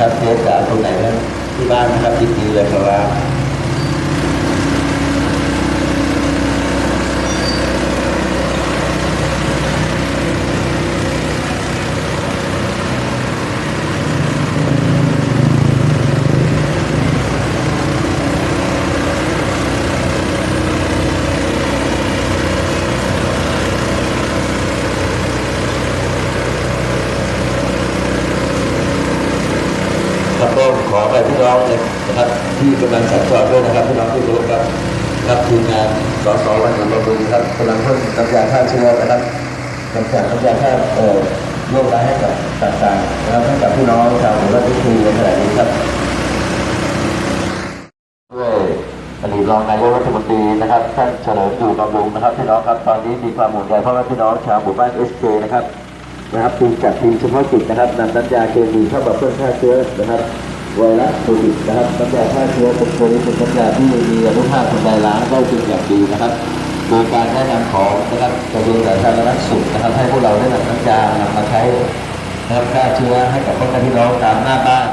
ครับเทศจากตรงไหนนะที่บ้านนะครับที่ดีเลยครับ ขอไปพี่น้องเลยนะครับที่กำลังสัญจรด้วยนะครับพี่น้องที่เคารพครับครับทีมงานสสวันนี้บำรุงครับกำลังเพิ่มน้ำยาฆ่าเชื้อนะครับกำจัดน้ำยาฆ่าเอ่อโรคร้ายให้กับต่างๆนะครับให้กับพี่น้องชาวหัวราชบุรีในขณะนี้ครับด้วยอดีตรองนายกรัฐมนตรีนะครับท่านเฉลิมอยู่บำรุงนะครับพี่น้องครับตอนนี้มีความห่วงใยเพราะว่าพี่น้องชาวหมู่บ้านเอสเนะครับนะครับทีมจัดทีมเฉพาะกิจนะครับนำน้ำยาเคมีเข้ามาเพื่อฆ่าเชื้อนะครับ ไวรัสโควิดนะครับน้ำยาฆ่าเชื้อเป็นตัวนี้เป็นน้ำยาที่มีอนุภาคทำลายล้างได้เป็นอย่างดีนะครับโดยการแนะนำของนะครับกระทรวงสาธารณสุขนะครับ ให้พวกเราได้นำน้ำยานำมาใช้นะครับฆ่าเชื้อให้กับพ่อแม่พี่น้องตามหน้าบ้าน